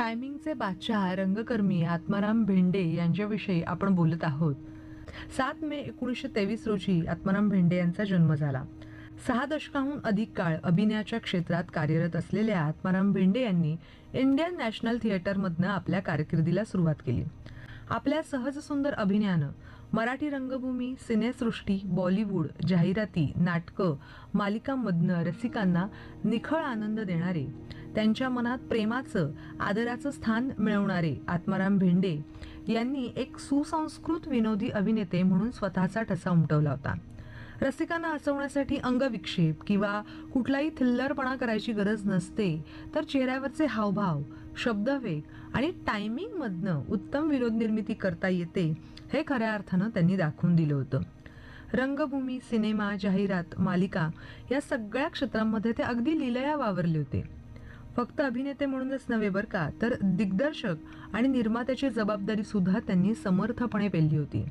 टायमिंगचे बादशाह रंगकर्मी आत्माराम भेंडे यांच्याविषयी आपण बोलत आहोत. सात मे एकोणीसशे तेवीस रोजी आत्माराम भेंडे यांचा जन्म झाला. सहा दशकाहून अधिक काळ अभिनयाच्या क्षेत्रात कार्यरत असलेल्या आत्माराम भेंडे यांनी इंडियन नॅशनल थिएटरमधनं आपल्या कारकिर्दीला सुरुवात केली. आपल्या सहज सुंदर अभिनयानं मराठी रंगभूमी सिनेसृष्टी बॉलिवूड जाहिराती नाटकं मालिकांमधनं रसिकांना निखळ आनंद देणारे त्यांच्या मनात प्रेमाचं आदराचं स्थान मिळवणारे आत्माराम भेंडे यांनी एक सुसंस्कृत विनोदी अभिनेते म्हणून स्वतःचा ठसा उमटवला होता. रसिकांना हसवण्यासाठी अंगविक्षेप किंवा कुठलाही थिल्लरपणा करायची गरज नसते तर चेहऱ्यावरचे हावभाव शब्दवेग आणि टायमिंगमधनं उत्तम विनोद निर्मिती करता येते हे खऱ्या अर्थानं त्यांनी दाखवून दिलं होतं. रंगभूमी सिनेमा जाहिरात मालिका या सगळ्या क्षेत्रांमध्ये ते अगदी लिलया वावरले होते. फक्त अभिनेते म्हणूनच नव्हे बरं का तर दिग्दर्शक आणि निर्मात्याची जबाबदारी सुद्धा त्यांनी समर्थपणे पेलली होती.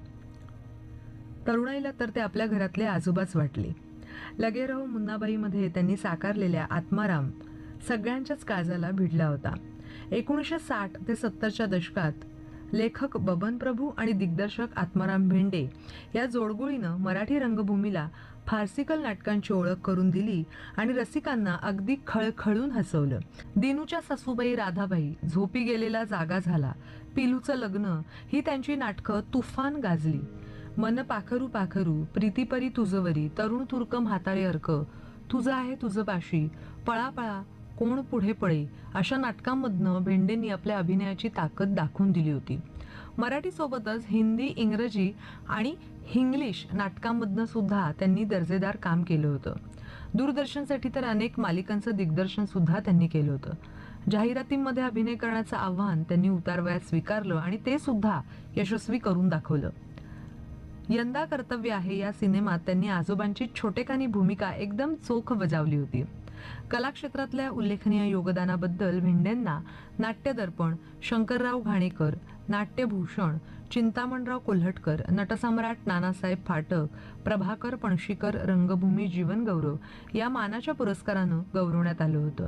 तरुणाईला तर ते आपल्या घरातले आजोबाच वाटले. लगे मुन्नाबाईमध्ये त्यांनी साकारलेल्या आत्माराम सगळ्यांच्याच काळजाला भिडला होता. एकोणीसशे साठ ते सत्तरच्या दशकात लेखक बबन प्रभू आणि दिग्दर्शक आत्माराम भेंडे या जोडगोळीनं मराठी रंगभूमीला फार्सिकल नाटकांची ओळख करून दिली आणि रसिकांना अगदी खळखळून हसवलं. दिनूच्या सासूबाई राधाबाई झोपी गेलेला जागा झाला. पिलूचं लग्न ही त्यांची नाटकं तुफान गाजली. मन पाखरू पाखरू प्रीतीपरी तुझवरी तरुण तुर्कम हाताळे अर्क तुझं आहे तुझं पाशी पळा पळा कोण पुढे पळे अशा नाटकांमधनं भेंडेंनी आपल्या अभिनयाची ताकद दाखवून दिली होती. मराठी सोबतच हिंदी इंग्रजी आणि हिंग्लिश नाटकांमधनं सुद्धा त्यांनी दर्जेदार काम केलं होतं. दूरदर्शनसाठी तर अनेक मालिकांचं दिग्दर्शन सुद्धा त्यांनी केलं होतं. जाहिरातींमध्ये अभिनय करण्याचं आव्हान त्यांनी उतारवयात स्वीकारलं आणि ते सुद्धा यशस्वी करून दाखवलं. यंदा कर्तव्य आहे या सिनेमात त्यांनी आजोबांची छोटेखानी भूमिका एकदम चोख बजावली होती. कलाक्षेत्रातल्या उल्लेखनीय योगदानाबद्दल भेंडेंना नाट्यदर्पण शंकरराव घाणेकर नाट्यभूषण चिंतामणराव कोल्हटकर नटसम्राट नानासाहेब फाटक प्रभाकर पणशीकर रंगभूमी जीवनगौरव या मानाच्या पुरस्कारानं गौरवण्यात आलं होतं.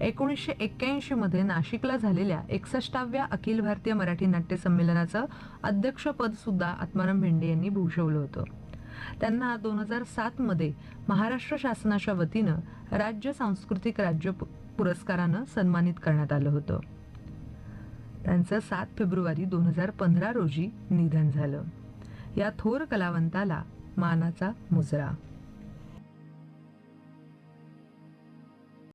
एकोणीसशे एक्क्याऐंशी मध्ये नाशिकला झालेल्या एकसष्टाव्या अखिल भारतीय मराठी नाट्य संमेलनाचं अध्यक्षपद सुद्धा आत्माराम भेंडे यांनी भूषवलं होतं. त्यांना दोन हजार सात मध्ये महाराष्ट्र शासनाच्या वतीनं राज्य सांस्कृतिक राज्य पु- पुरस्कारानं सन्मानित करण्यात आलं होतं. त्यांचं सात फेब्रुवारी दोन हजार पंधरा रोजी निधन झालं. या थोर कलावंताला मानाचा मुजरा.